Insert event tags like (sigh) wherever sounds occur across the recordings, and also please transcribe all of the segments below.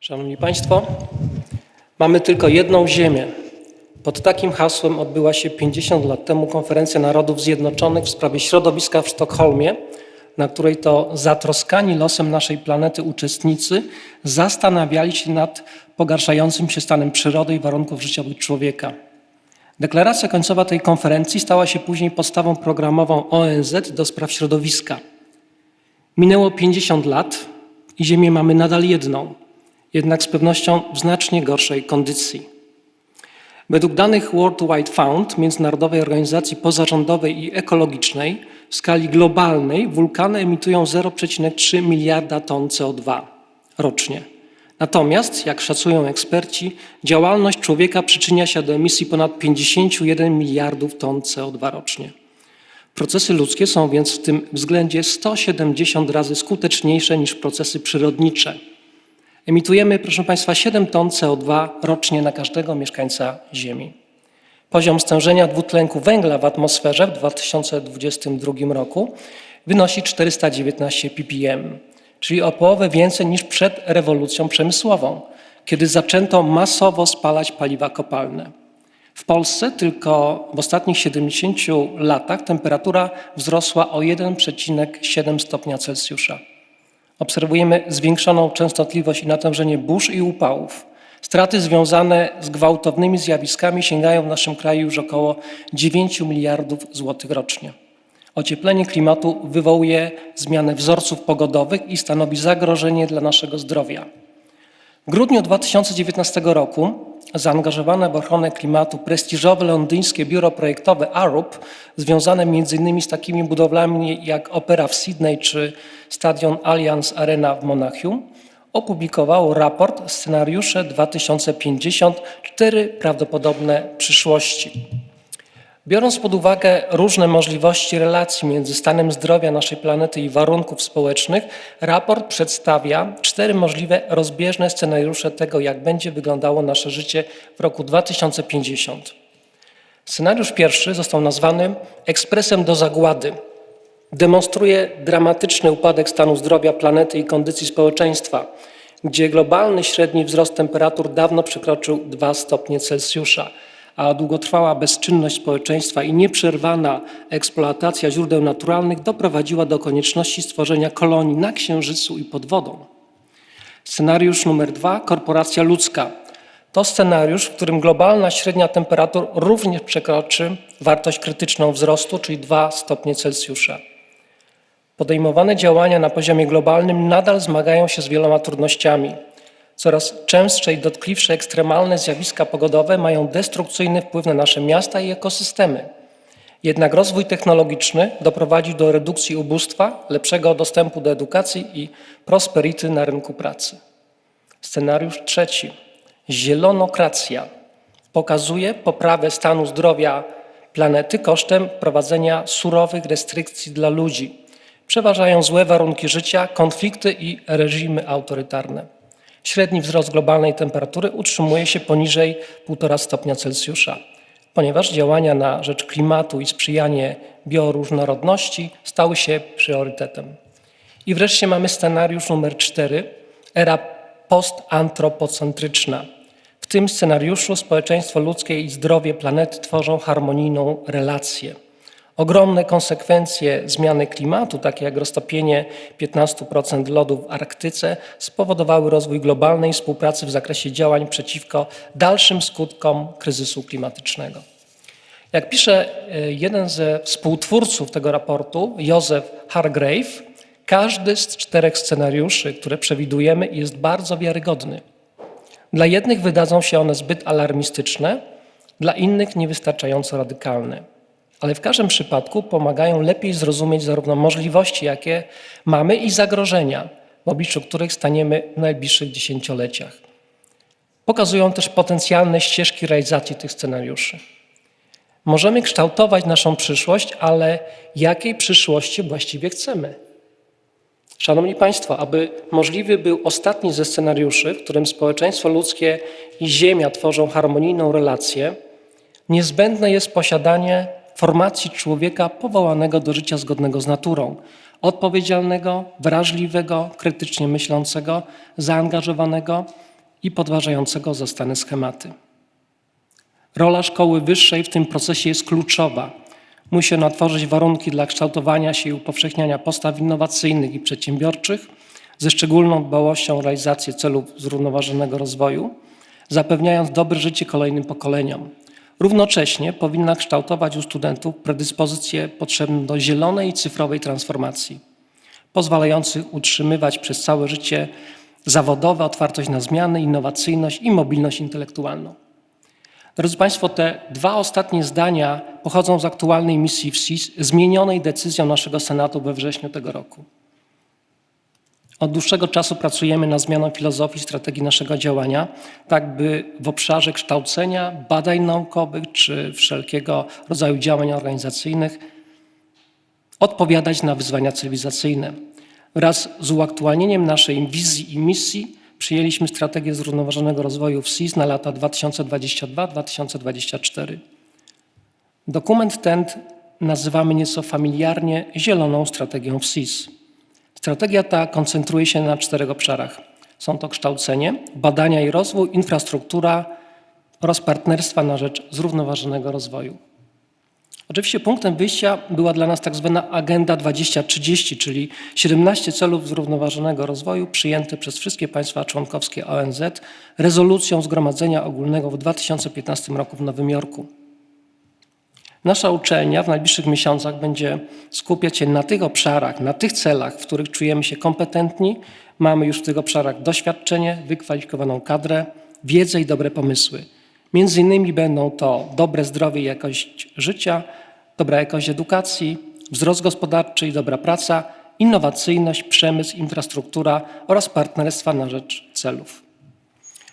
Szanowni Państwo, mamy tylko jedną Ziemię. Pod takim hasłem odbyła się 50 lat temu Konferencja Narodów Zjednoczonych w sprawie środowiska w Sztokholmie, na której to zatroskani losem naszej planety uczestnicy zastanawiali się nad pogarszającym się stanem przyrody i warunków życiowych człowieka. Deklaracja końcowa tej konferencji stała się później podstawą programową ONZ do spraw środowiska. Minęło 50 lat i Ziemię mamy nadal jedną, jednak z pewnością w znacznie gorszej kondycji. Według danych World Wide Fund, Międzynarodowej Organizacji Pozarządowej i Ekologicznej, w skali globalnej wulkany emitują 0,3 miliarda ton CO2 rocznie. Natomiast, jak szacują eksperci, działalność człowieka przyczynia się do emisji ponad 51 miliardów ton CO2 rocznie. Procesy ludzkie są więc w tym względzie 170 razy skuteczniejsze niż procesy przyrodnicze. Emitujemy, proszę Państwa, 7 ton CO2 rocznie na każdego mieszkańca Ziemi. Poziom stężenia dwutlenku węgla w atmosferze w 2022 roku wynosi 419 ppm, czyli o połowę więcej niż przed rewolucją przemysłową, kiedy zaczęto masowo spalać paliwa kopalne. W Polsce tylko w ostatnich 70 latach temperatura wzrosła o 1,7 stopnia Celsjusza. Obserwujemy zwiększoną częstotliwość i natężenie burz i upałów. Straty związane z gwałtownymi zjawiskami sięgają w naszym kraju już około 9 miliardów złotych rocznie. Ocieplenie klimatu wywołuje zmianę wzorców pogodowych i stanowi zagrożenie dla naszego zdrowia. W grudniu 2019 roku zaangażowane w ochronę klimatu prestiżowe londyńskie biuro projektowe Arup, związane m.in. z takimi budowlami jak Opera w Sydney czy Stadion Allianz Arena w Monachium, opublikowało raport Scenariusze 2050 cztery prawdopodobne przyszłości. Biorąc pod uwagę różne możliwości relacji między stanem zdrowia naszej planety i warunków społecznych, raport przedstawia cztery możliwe rozbieżne scenariusze tego, jak będzie wyglądało nasze życie w roku 2050. Scenariusz pierwszy został nazwany ekspresem do zagłady. Demonstruje dramatyczny upadek stanu zdrowia planety i kondycji społeczeństwa, gdzie globalny średni wzrost temperatur dawno przekroczył 2 stopnie Celsjusza a długotrwała bezczynność społeczeństwa i nieprzerwana eksploatacja źródeł naturalnych doprowadziła do konieczności stworzenia kolonii na Księżycu i pod wodą. Scenariusz numer dwa korporacja ludzka. To scenariusz, w którym globalna średnia temperatur również przekroczy wartość krytyczną wzrostu, czyli 2 stopnie Celsjusza. Podejmowane działania na poziomie globalnym nadal zmagają się z wieloma trudnościami. Coraz częstsze i dotkliwsze ekstremalne zjawiska pogodowe mają destrukcyjny wpływ na nasze miasta i ekosystemy. Jednak rozwój technologiczny doprowadzi do redukcji ubóstwa, lepszego dostępu do edukacji i prosperity na rynku pracy. Scenariusz trzeci. Zielonokracja pokazuje poprawę stanu zdrowia planety kosztem prowadzenia surowych restrykcji dla ludzi. Przeważają złe warunki życia, konflikty i reżimy autorytarne. Średni wzrost globalnej temperatury utrzymuje się poniżej 1,5 stopnia Celsjusza, ponieważ działania na rzecz klimatu i sprzyjanie bioróżnorodności stały się priorytetem. I wreszcie mamy scenariusz numer 4, era postantropocentryczna. W tym scenariuszu społeczeństwo ludzkie i zdrowie planety tworzą harmonijną relację. Ogromne konsekwencje zmiany klimatu, takie jak roztopienie 15% lodu w Arktyce, spowodowały rozwój globalnej współpracy w zakresie działań przeciwko dalszym skutkom kryzysu klimatycznego. Jak pisze e, jeden ze współtwórców tego raportu, Józef Hargrave, każdy z czterech scenariuszy, które przewidujemy, jest bardzo wiarygodny. Dla jednych wydadzą się one zbyt alarmistyczne, dla innych niewystarczająco radykalne ale w każdym przypadku pomagają lepiej zrozumieć zarówno możliwości, jakie mamy, i zagrożenia, w obliczu których staniemy w najbliższych dziesięcioleciach. Pokazują też potencjalne ścieżki realizacji tych scenariuszy. Możemy kształtować naszą przyszłość, ale jakiej przyszłości właściwie chcemy? Szanowni Państwo, aby możliwy był ostatni ze scenariuszy, w którym społeczeństwo ludzkie i Ziemia tworzą harmonijną relację, niezbędne jest posiadanie formacji człowieka powołanego do życia zgodnego z naturą, odpowiedzialnego, wrażliwego, krytycznie myślącego, zaangażowanego i podważającego zastane schematy. Rola szkoły wyższej w tym procesie jest kluczowa. Musi ona tworzyć warunki dla kształtowania się i upowszechniania postaw innowacyjnych i przedsiębiorczych, ze szczególną dbałością o realizację celów zrównoważonego rozwoju, zapewniając dobre życie kolejnym pokoleniom. Równocześnie powinna kształtować u studentów predyspozycje potrzebne do zielonej i cyfrowej transformacji, pozwalających utrzymywać przez całe życie zawodowe otwartość na zmiany, innowacyjność i mobilność intelektualną. Drodzy Państwo, te dwa ostatnie zdania pochodzą z aktualnej misji WSIS, zmienionej decyzją naszego Senatu we wrześniu tego roku. Od dłuższego czasu pracujemy nad zmianą filozofii, strategii naszego działania, tak by w obszarze kształcenia, badań naukowych czy wszelkiego rodzaju działań organizacyjnych odpowiadać na wyzwania cywilizacyjne. Wraz z uaktualnieniem naszej wizji i misji przyjęliśmy strategię zrównoważonego rozwoju WSIS na lata 2022-2024. Dokument ten nazywamy nieco familiarnie Zieloną Strategią WSIS. Strategia ta koncentruje się na czterech obszarach. Są to kształcenie, badania i rozwój, infrastruktura oraz partnerstwa na rzecz zrównoważonego rozwoju. Oczywiście punktem wyjścia była dla nas tak zwana Agenda 2030, czyli 17 celów zrównoważonego rozwoju przyjęte przez wszystkie państwa członkowskie ONZ rezolucją Zgromadzenia Ogólnego w 2015 roku w Nowym Jorku. Nasza uczelnia w najbliższych miesiącach będzie skupiać się na tych obszarach, na tych celach, w których czujemy się kompetentni. Mamy już w tych obszarach doświadczenie, wykwalifikowaną kadrę, wiedzę i dobre pomysły. Między innymi będą to dobre zdrowie i jakość życia, dobra jakość edukacji, wzrost gospodarczy i dobra praca, innowacyjność, przemysł, infrastruktura oraz partnerstwa na rzecz celów.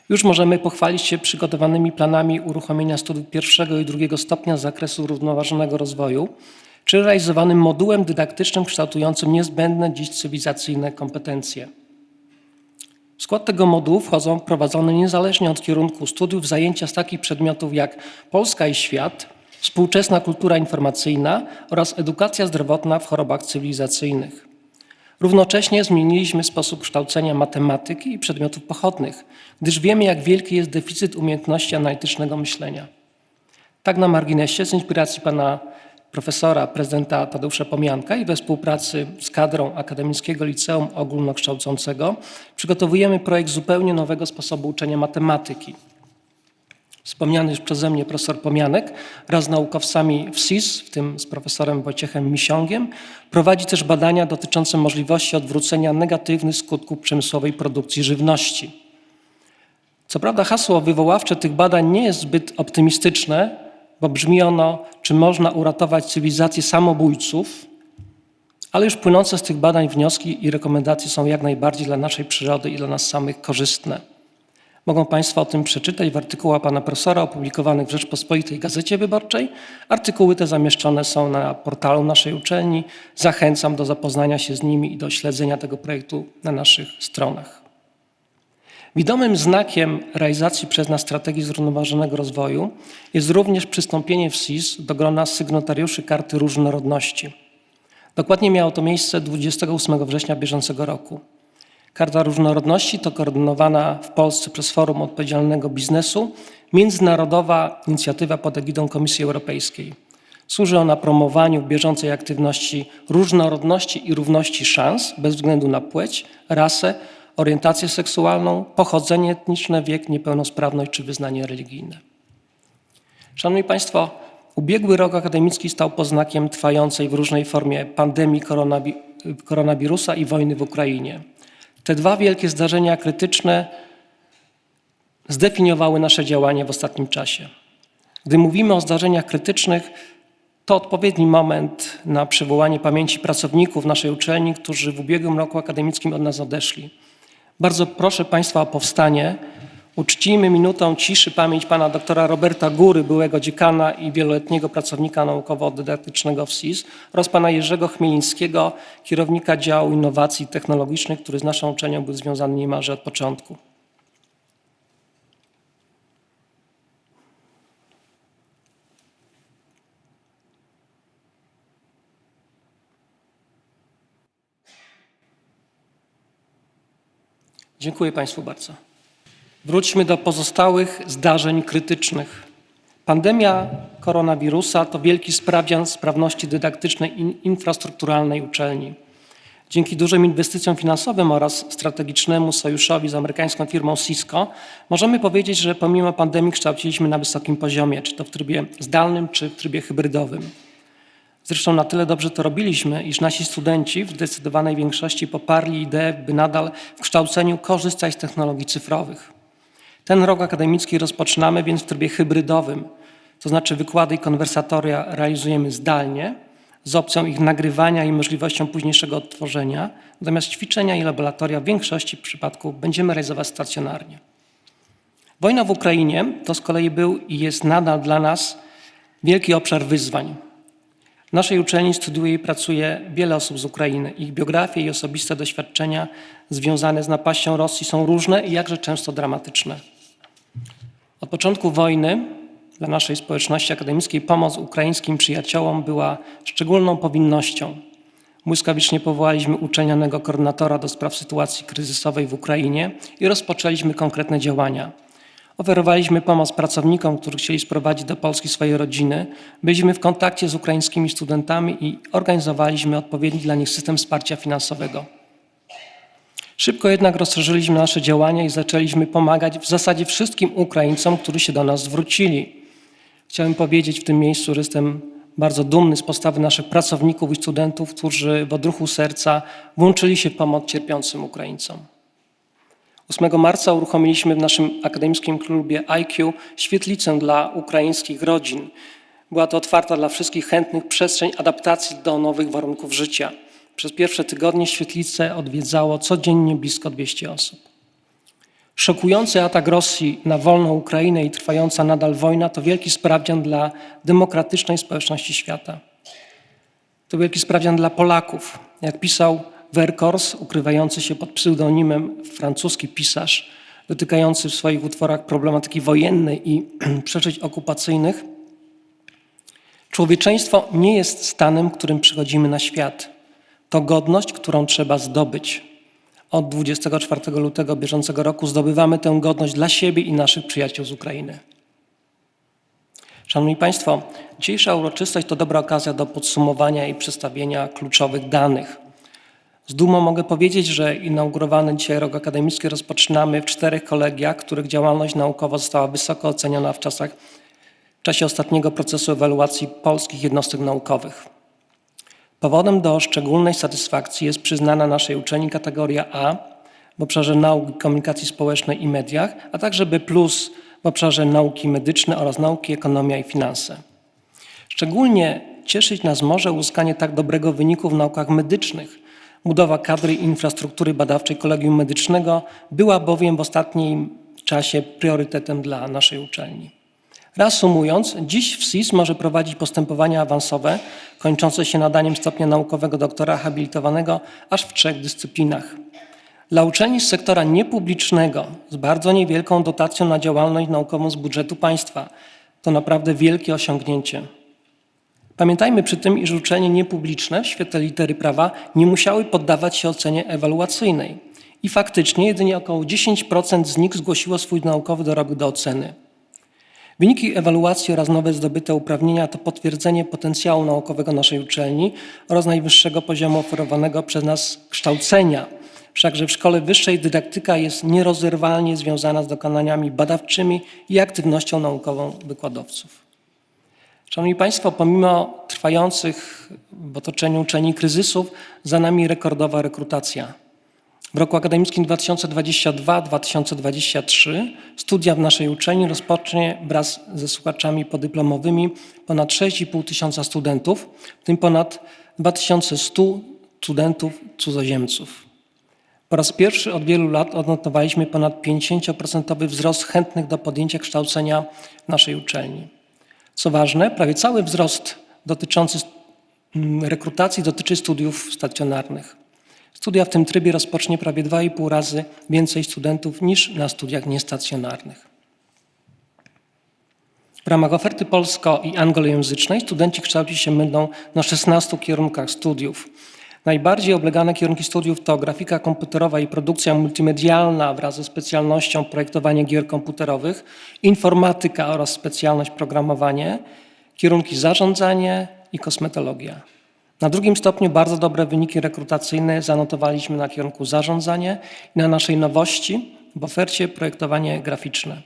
Już możemy pochwalić się przygotowanymi planami uruchomienia studiów pierwszego i drugiego stopnia z zakresu równoważonego rozwoju, czy realizowanym modułem dydaktycznym kształtującym niezbędne dziś cywilizacyjne kompetencje. W skład tego modułu wchodzą prowadzone niezależnie od kierunku studiów zajęcia z takich przedmiotów jak Polska i świat, współczesna kultura informacyjna oraz edukacja zdrowotna w chorobach cywilizacyjnych. Równocześnie zmieniliśmy sposób kształcenia matematyki i przedmiotów pochodnych, gdyż wiemy, jak wielki jest deficyt umiejętności analitycznego myślenia. Tak na marginesie, z inspiracji pana profesora, prezydenta Tadeusza Pomianka i we współpracy z kadrą Akademickiego Liceum Ogólnokształcącego przygotowujemy projekt zupełnie nowego sposobu uczenia matematyki. Wspomniany już przeze mnie profesor Pomianek wraz z naukowcami WSIS, w tym z profesorem Wojciechem Misiągiem, prowadzi też badania dotyczące możliwości odwrócenia negatywnych skutków przemysłowej produkcji żywności. Co prawda hasło wywoławcze tych badań nie jest zbyt optymistyczne, bo brzmi ono, czy można uratować cywilizację samobójców, ale już płynące z tych badań wnioski i rekomendacje są jak najbardziej dla naszej przyrody i dla nas samych korzystne. Mogą Państwo o tym przeczytać w artykułach pana profesora opublikowanych w Rzeczpospolitej Gazecie Wyborczej. Artykuły te zamieszczone są na portalu naszej uczelni. Zachęcam do zapoznania się z nimi i do śledzenia tego projektu na naszych stronach. Widomym znakiem realizacji przez nas strategii zrównoważonego rozwoju jest również przystąpienie w SIS do grona sygnatariuszy Karty Różnorodności. Dokładnie miało to miejsce 28 września bieżącego roku. Karta Różnorodności to koordynowana w Polsce przez Forum Odpowiedzialnego Biznesu międzynarodowa inicjatywa pod egidą Komisji Europejskiej. Służy ona promowaniu bieżącej aktywności różnorodności i równości szans bez względu na płeć, rasę, orientację seksualną, pochodzenie etniczne, wiek, niepełnosprawność czy wyznanie religijne. Szanowni Państwo, ubiegły rok akademicki stał poznakiem trwającej w różnej formie pandemii koronawirusa i wojny w Ukrainie. Te dwa wielkie zdarzenia krytyczne zdefiniowały nasze działanie w ostatnim czasie. Gdy mówimy o zdarzeniach krytycznych, to odpowiedni moment na przywołanie pamięci pracowników naszej uczelni, którzy w ubiegłym roku akademickim od nas odeszli. Bardzo proszę Państwa o powstanie. Uczcimy minutą ciszy pamięć pana doktora Roberta Góry, byłego dziekana i wieloletniego pracownika naukowo-dydaktycznego w SIS oraz pana Jerzego Chmielińskiego, kierownika działu innowacji technologicznych, który z naszą uczelnią był związany niemalże od początku. Dziękuję Państwu bardzo. Wróćmy do pozostałych zdarzeń krytycznych. Pandemia koronawirusa to wielki sprawdzian sprawności dydaktycznej i infrastrukturalnej uczelni. Dzięki dużym inwestycjom finansowym oraz strategicznemu sojuszowi z amerykańską firmą Cisco możemy powiedzieć, że pomimo pandemii kształciliśmy na wysokim poziomie, czy to w trybie zdalnym, czy w trybie hybrydowym. Zresztą na tyle dobrze to robiliśmy, iż nasi studenci w zdecydowanej większości poparli ideę, by nadal w kształceniu korzystać z technologii cyfrowych. Ten rok akademicki rozpoczynamy więc w trybie hybrydowym, to znaczy wykłady i konwersatoria realizujemy zdalnie z opcją ich nagrywania i możliwością późniejszego odtworzenia, natomiast ćwiczenia i laboratoria w większości przypadków będziemy realizować stacjonarnie. Wojna w Ukrainie to z kolei był i jest nadal dla nas wielki obszar wyzwań. W naszej uczelni studiuje i pracuje wiele osób z Ukrainy. Ich biografie i osobiste doświadczenia związane z napaścią Rosji są różne i jakże często dramatyczne. Od początku wojny dla naszej społeczności akademickiej pomoc ukraińskim przyjaciołom była szczególną powinnością. Błyskawicznie powołaliśmy uczelnianego koordynatora do spraw sytuacji kryzysowej w Ukrainie i rozpoczęliśmy konkretne działania. Oferowaliśmy pomoc pracownikom, którzy chcieli sprowadzić do Polski swoje rodziny. Byliśmy w kontakcie z ukraińskimi studentami i organizowaliśmy odpowiedni dla nich system wsparcia finansowego. Szybko jednak rozszerzyliśmy nasze działania i zaczęliśmy pomagać w zasadzie wszystkim Ukraińcom, którzy się do nas zwrócili. Chciałem powiedzieć w tym miejscu, że jestem bardzo dumny z postawy naszych pracowników i studentów, którzy w odruchu serca włączyli się w pomoc cierpiącym Ukraińcom. 8 marca uruchomiliśmy w naszym akademickim klubie IQ świetlicę dla ukraińskich rodzin. Była to otwarta dla wszystkich chętnych przestrzeń adaptacji do nowych warunków życia. Przez pierwsze tygodnie świetlicę odwiedzało codziennie blisko 200 osób. Szokujący atak Rosji na wolną Ukrainę i trwająca nadal wojna to wielki sprawdzian dla demokratycznej społeczności świata. To wielki sprawdzian dla Polaków. Jak pisał Verkors, ukrywający się pod pseudonimem francuski pisarz, dotykający w swoich utworach problematyki wojennej i (clears throat) przeżyć okupacyjnych, człowieczeństwo nie jest stanem, którym przychodzimy na świat. To godność, którą trzeba zdobyć. Od 24 lutego bieżącego roku zdobywamy tę godność dla siebie i naszych przyjaciół z Ukrainy. Szanowni Państwo, dzisiejsza uroczystość to dobra okazja do podsumowania i przedstawienia kluczowych danych. Z dumą mogę powiedzieć, że inaugurowany dzisiaj rok akademicki rozpoczynamy w czterech kolegiach, których działalność naukowa została wysoko oceniona w czasach w czasie ostatniego procesu ewaluacji polskich jednostek naukowych. Powodem do szczególnej satysfakcji jest przyznana naszej uczelni kategoria A w obszarze nauki, komunikacji społecznej i mediach, a także B w obszarze nauki medyczne oraz nauki ekonomia i finanse. Szczególnie cieszyć nas może uzyskanie tak dobrego wyniku w naukach medycznych. Budowa kadry i infrastruktury badawczej Kolegium Medycznego była bowiem w ostatnim czasie priorytetem dla naszej uczelni. Reasumując, dziś WSIS może prowadzić postępowania awansowe kończące się nadaniem stopnia naukowego doktora habilitowanego aż w trzech dyscyplinach. Dla uczelni z sektora niepublicznego z bardzo niewielką dotacją na działalność naukową z budżetu państwa to naprawdę wielkie osiągnięcie. Pamiętajmy przy tym, iż uczelnie niepubliczne w świetle litery prawa nie musiały poddawać się ocenie ewaluacyjnej. I faktycznie jedynie około 10% z nich zgłosiło swój naukowy dorobek do oceny. Wyniki ewaluacji oraz nowe zdobyte uprawnienia to potwierdzenie potencjału naukowego naszej uczelni oraz najwyższego poziomu oferowanego przez nas kształcenia. Wszakże w szkole wyższej dydaktyka jest nierozerwalnie związana z dokonaniami badawczymi i aktywnością naukową wykładowców. Szanowni Państwo, pomimo trwających w otoczeniu uczelni kryzysów, za nami rekordowa rekrutacja. W roku akademickim 2022-2023 studia w naszej uczelni rozpocznie wraz ze słuchaczami podyplomowymi ponad 6,5 tysiąca studentów, w tym ponad 2100 studentów cudzoziemców. Po raz pierwszy od wielu lat odnotowaliśmy ponad 50% wzrost chętnych do podjęcia kształcenia w naszej uczelni. Co ważne, prawie cały wzrost dotyczący mm, rekrutacji dotyczy studiów stacjonarnych. Studia w tym trybie rozpocznie prawie 2,5 razy więcej studentów niż na studiach niestacjonarnych. W ramach oferty polsko- i anglojęzycznej studenci kształcić się będą na 16 kierunkach studiów. Najbardziej oblegane kierunki studiów to grafika komputerowa i produkcja multimedialna wraz ze specjalnością projektowanie gier komputerowych, informatyka oraz specjalność programowanie, kierunki zarządzanie i kosmetologia. Na drugim stopniu bardzo dobre wyniki rekrutacyjne zanotowaliśmy na kierunku zarządzanie i na naszej nowości w ofercie projektowanie graficzne.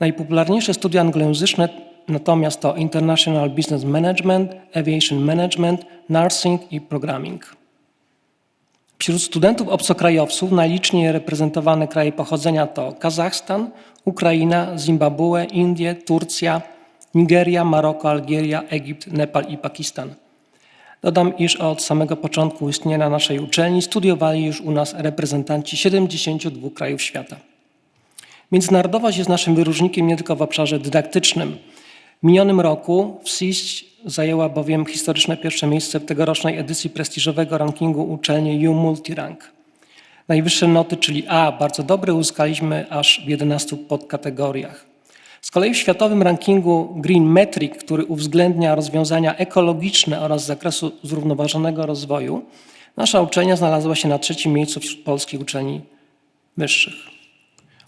Najpopularniejsze studia anglojęzyczne natomiast to International Business Management, Aviation Management, Nursing i Programming. Wśród studentów obcokrajowców najliczniej reprezentowane kraje pochodzenia to Kazachstan, Ukraina, Zimbabwe, Indie, Turcja, Nigeria, Maroko, Algieria, Egipt, Nepal i Pakistan. Dodam, iż od samego początku istnienia naszej uczelni studiowali już u nas reprezentanci 72 krajów świata. Międzynarodowość jest naszym wyróżnikiem nie tylko w obszarze dydaktycznym. W minionym roku WSIS zajęła bowiem historyczne pierwsze miejsce w tegorocznej edycji prestiżowego rankingu uczelni U Multirank. Najwyższe noty, czyli A, bardzo dobre, uzyskaliśmy aż w 11 podkategoriach. Z kolei w światowym rankingu Green Metric, który uwzględnia rozwiązania ekologiczne oraz zakresu zrównoważonego rozwoju, nasza uczelnia znalazła się na trzecim miejscu wśród polskich uczelni wyższych.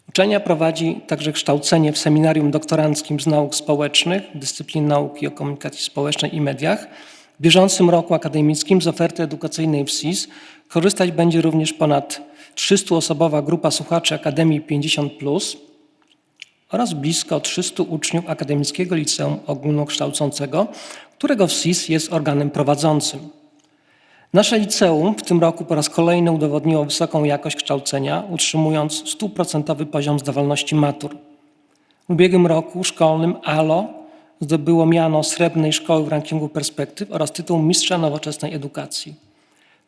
Uczelnia prowadzi także kształcenie w seminarium doktoranckim z nauk społecznych, dyscyplin nauki o komunikacji społecznej i mediach. W bieżącym roku akademickim z oferty edukacyjnej w SIS korzystać będzie również ponad 300-osobowa grupa słuchaczy Akademii 50 oraz blisko 300 uczniów Akademickiego Liceum Ogólnokształcącego, którego WSIS jest organem prowadzącym. Nasze liceum w tym roku po raz kolejny udowodniło wysoką jakość kształcenia, utrzymując stuprocentowy poziom zdawalności matur. W ubiegłym roku szkolnym ALO zdobyło miano srebrnej szkoły w rankingu perspektyw oraz tytuł mistrza nowoczesnej edukacji.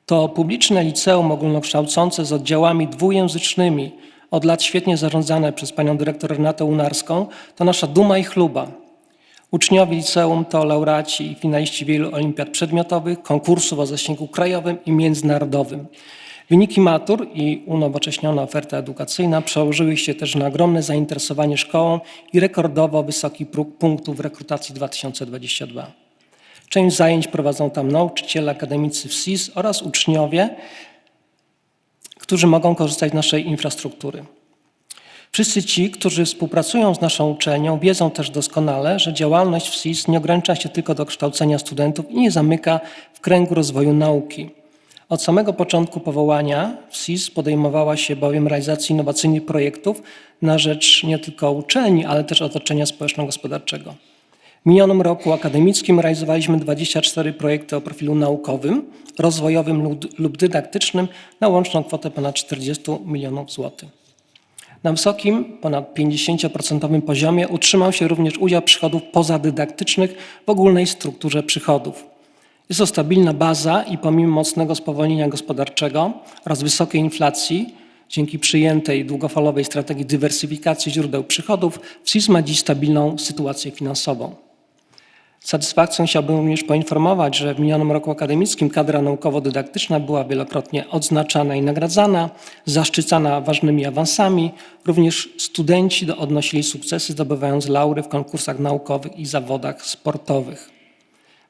To publiczne liceum ogólnokształcące z oddziałami dwujęzycznymi, od lat świetnie zarządzane przez panią dyrektor Renatę Unarską, to nasza duma i chluba. Uczniowie liceum to laureaci i finaliści wielu olimpiad przedmiotowych, konkursów o zasięgu krajowym i międzynarodowym. Wyniki matur i unowocześniona oferta edukacyjna przełożyły się też na ogromne zainteresowanie szkołą i rekordowo wysoki próg punktów w rekrutacji 2022. Część zajęć prowadzą tam nauczyciele akademicy w SIS oraz uczniowie, którzy mogą korzystać z naszej infrastruktury. Wszyscy ci, którzy współpracują z naszą uczelnią, wiedzą też doskonale, że działalność w SIS nie ogranicza się tylko do kształcenia studentów i nie zamyka w kręgu rozwoju nauki. Od samego początku powołania SIS podejmowała się bowiem realizacji innowacyjnych projektów na rzecz nie tylko uczelni, ale też otoczenia społeczno-gospodarczego. W minionym roku akademickim realizowaliśmy 24 projekty o profilu naukowym, rozwojowym lub- dydaktycznym na łączną kwotę ponad 40 milionów złotych. Na wysokim, ponad 50% poziomie utrzymał się również udział przychodów pozadydaktycznych w ogólnej strukturze przychodów. Jest to stabilna baza i pomimo mocnego spowolnienia gospodarczego oraz wysokiej inflacji, dzięki przyjętej długofalowej strategii dywersyfikacji źródeł przychodów, WSIS ma dziś stabilną sytuację finansową. Z satysfakcją chciałbym również poinformować, że w minionym roku akademickim kadra naukowo-dydaktyczna była wielokrotnie odznaczana i nagradzana, zaszczycana ważnymi awansami. Również studenci odnosili sukcesy, zdobywając laury w konkursach naukowych i zawodach sportowych.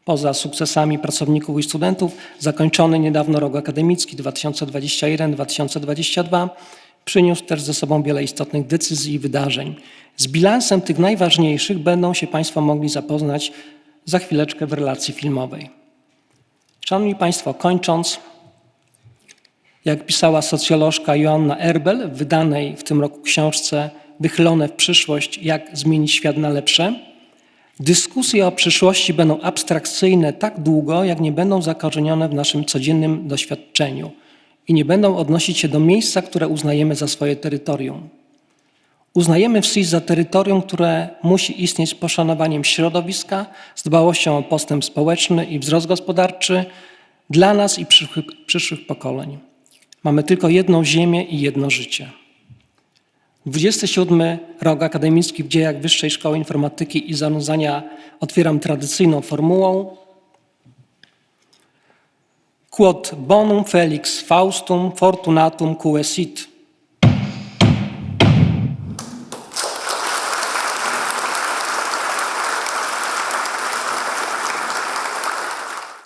Poza sukcesami pracowników i studentów, zakończony niedawno rok akademicki 2021-2022 przyniósł też ze sobą wiele istotnych decyzji i wydarzeń. Z bilansem tych najważniejszych będą się Państwo mogli zapoznać za chwileczkę w relacji filmowej. Szanowni Państwo, kończąc, jak pisała socjolożka Joanna Erbel w wydanej w tym roku książce Wychylone w przyszłość, jak zmienić świat na lepsze, dyskusje o przyszłości będą abstrakcyjne tak długo, jak nie będą zakorzenione w naszym codziennym doświadczeniu i nie będą odnosić się do miejsca, które uznajemy za swoje terytorium. Uznajemy WSIS za terytorium, które musi istnieć z poszanowaniem środowiska, z dbałością o postęp społeczny i wzrost gospodarczy dla nas i przyszłych, przyszłych pokoleń. Mamy tylko jedną ziemię i jedno życie. 27 rok akademicki w dziejach Wyższej Szkoły Informatyki i Zarządzania otwieram tradycyjną formułą Quod bonum felix faustum fortunatum quesit.